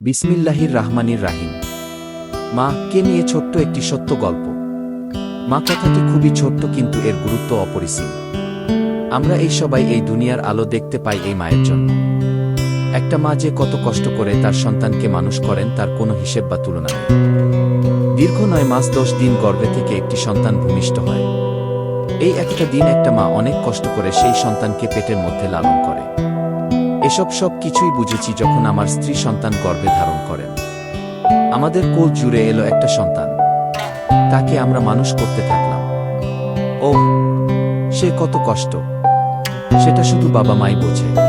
বিসমিল্লাহির রাহমানির রাহিম। মা, কে নিয়ে ছোট্ট একটি সত্য গল্প? মা, কথাটি খুবই ছোট্ট কিন্তু এর গুরুত্ব অপরিসীম। আমরা এই সবাই এই দুনিয়ার আলো দেখতে পাই এই মায়ের জন্য। একটা মা যে কত কষ্ট করে তার সন্তানকে মানুষ করেন তার কোনো হিসেব বা তুলনা নেই। দীর্ঘ নয় মাস দশ দিন গর্ভে থেকে একটি সন্তান ভূমিষ্ঠ হয়। এই একটা দিন একটা মা অনেক কষ্ট করে সেই সন্তানকে পেটের মধ্যে লালন করে। এসব সব কিছুই বুঝেছি যখন আমার স্ত্রী সন্তান গর্ভে ধারণ করেন। আমাদের কোল জুড়ে এলো একটা সন্তান। তাকে আমরা মানুষ করতে থাকলাম। ও সে কত কষ্ট। সেটা শুধু বাবা মাই বোঝে।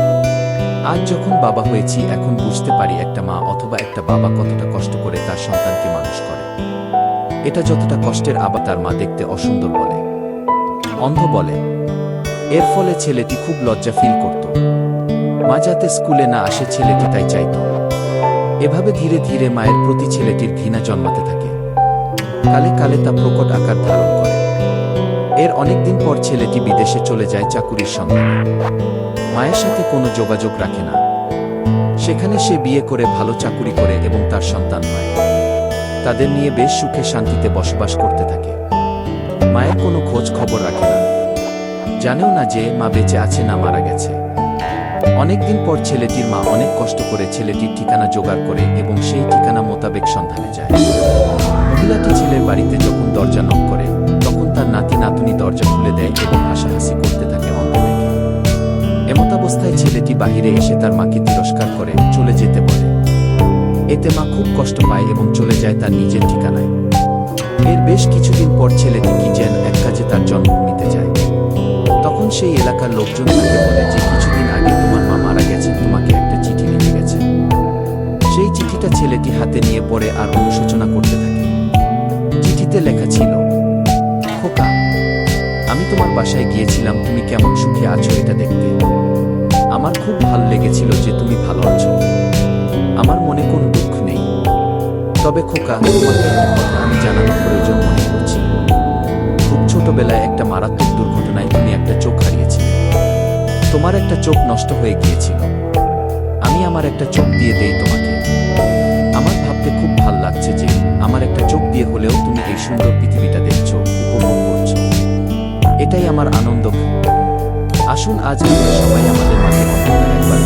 আজ যখন বাবা হয়েছি, এখন বুঝতে পারি একটা মা অথবা একটা বাবা কতটা কষ্ট করে তার সন্তানকে মানুষ করে। এটা যতটা কষ্টের আবার তার মা দেখতে অসুন্দর বলে। অন্ধ বলে, এর ফলে ছেলেটি খুব লজ্জা ফিল করত। মা যাতে স্কুলে না আসে, ছেলেটি তাই চাইত। এভাবে ধীরে ধীরে মায়ের প্রতি ছেলেটির ঘৃণা জন্মাতে থাকে। কালে কালে তা প্রকট আকার ধারণ করে। এর অনেকদিন পর ছেলেটি বিদেশে চলে যায় চাকুরির সন্ধানে মায়ের সাথে কোনো যোগাযোগ রাখে না। সেখানে সে বিয়ে করে ভালো চাকুরি করে এবং তার সন্তান হয়। তাদের নিয়ে বেশ সুখে শান্তিতে বসবাস করতে থাকে। মায়ের কোনো খোঁজ খবর রাখে না। জানেও না যে মা বেঁচে আছে না মারা গেছে। অনেকদিন পর ছেলেটির মা অনেক কষ্ট করে ছেলেটির ঠিকানা জোগাড় করে এবং সেই ঠিকানা মোতাবেক সন্ধানে যায়। মহিলাটি ছেলের বাড়িতে যখন দরজা নক করে, তখন তার নাতি নাতুনি দরজা খুলে দেয় এবং হাসাহাসি করতে থাকে দেখে এমতাবস্থায় ছেলেটি বাহিরে এসে তার মাকে তিরস্কার করে চলে যেতে বলে। এতে মা খুব কষ্ট পায় এবং চলে যায় তার নিজের ঠিকানায়। এর বেশ কিছুদিন পর ছেলেটি কি যেন এক কাজে তার জন্মভূমিতে যায়। তখন সেই এলাকার লোকজন তাকে বলে যে, কিছুদিন আগে তোমার চিঠিটা ছেলেটি হাতে নিয়ে পড়ে আর অনুশোচনা করতে থাকে। চিঠিতে লেখা ছিল, খোকা, আমি তোমার বাসায় গিয়েছিলাম, তুমি কেমন সুখে আছো এটা দেখতে। আমার খুব ভালো লেগেছিল যে তুমি ভালো আছো। আমার মনে কোনো দুঃখ নেই। তবে খোকা আমি জানানোর প্রয়োজন মনে করছি। খুব ছোটবেলায় একটা মারাত্মক দুর্ঘটনায় তুমি একটা চোখ হারিয়েছিলে। তোমার একটা চোখ নষ্ট হয়ে গিয়েছিল। আমি আমার একটা চোখ দিয়ে দেই তোমাকে। সুন্দর পৃথিবীটা দেখছ উপভোগ করছ। এটাই আমার আনন্দ। আসুন আজ সবাই আমাদের মাঝে একবার